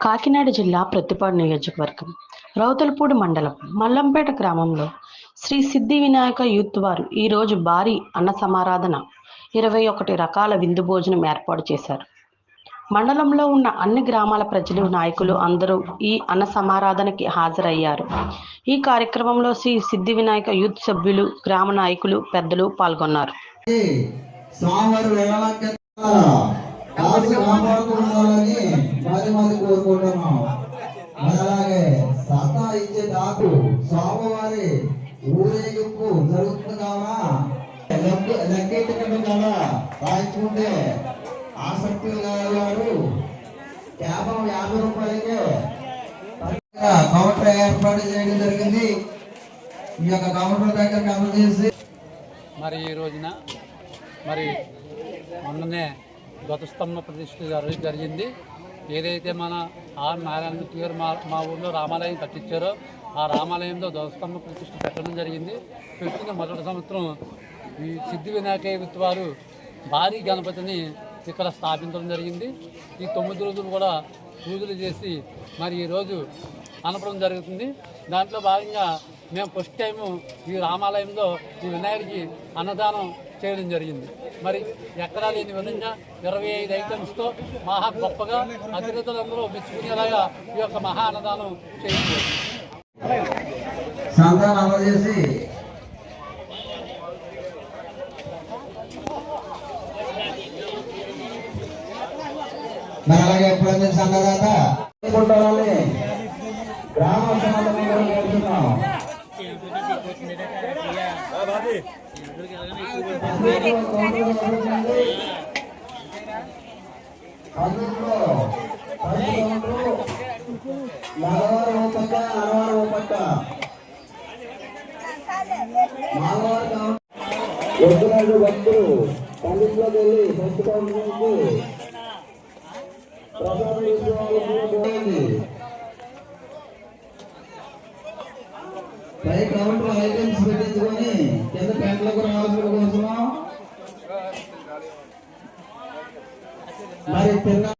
కాకినాడ జిల్లా ప్రత్తిపాడు నియోజకవర్గం రౌతులపూడి మండలం మల్లంపేట గ్రామంలో శ్రీ సిద్ధి వినాయక యూత్ వారు ఈరోజు భారీ అన్న సమారాధన ఇరవై ఒకటి రకాల విందు భోజనం ఏర్పాటు చేశారు. మండలంలో ఉన్న అన్ని గ్రామాల ప్రజలు నాయకులు అందరూ ఈ అన్న సమారాధనకి హాజరయ్యారు. ఈ కార్యక్రమంలో శ్రీ సిద్ధి వినాయక యూత్ సభ్యులు గ్రామ నాయకులు పెద్దలు పాల్గొన్నారు. స్వామివారి వేళాలంకరణ కాసు మరి కోరుకుంటున్నాం. అలాగే సత్తా ఇచ్చే దాకు స్వామివారి ఊరేగింపు జరుగుతుంది కావున కదా రాయించుకుంటే ఆసక్తి గారు కేవలం యాభై రూపాయలకే కౌంటర్ ఏర్పాటు చేయడం జరిగింది. ఈ యొక్క కౌంటర్ దగ్గర అందజేసి మరి ఈ రోజున మరి మొన్ననే ధ్వజస్తంభ ప్రతిష్ఠ జరిగింది. ఏదైతే మన ఆర్ నారాయణ గారు మా మా ఊళ్ళో రామాలయం కట్టించారో ఆ రామాలయంలో ధ్వజస్తంభ ప్రతిష్ఠ పెట్టడం జరిగింది. పెట్టిన మొదటి సంవత్సరం ఈ సిద్ధి వినాయక వారు భారీ గణపతిని ఇక్కడ స్థాపించడం జరిగింది. ఈ తొమ్మిది రోజులు కూడా పూజలు చేసి మరి ఈరోజు అనపడం జరుగుతుంది. దాంట్లో భాగంగా మేము ఫస్ట్ టైము ఈ రామాలయంలో ఈ వినాయకుడికి అన్నదానం చేయడం జరిగింది. మరి ఎక్కడా లేని విధంగా ఇరవై ఐదు ఐటమ్స్తో మహా గొప్పగా అతిథులందరూ మెచ్చుకునేలాగా ఈ యొక్క మహా అన్నదానం అందజేసి మరి అలాగే అనుకుంటారని గ్రామ సమాధానం కోరుతున్నాం. అందులో పదకొండు మగవారు ఓ పక్క ఆడవారు ఓ పక్క మగవారు భక్తులు వెళ్ళి ప్రసాదం తీసుకోవాలి పై కౌంటర్ ఐటమ్స్ పెట్టించుకొని కింద పెంట్లకు రావాల్సిన కోసం మరి తిన్న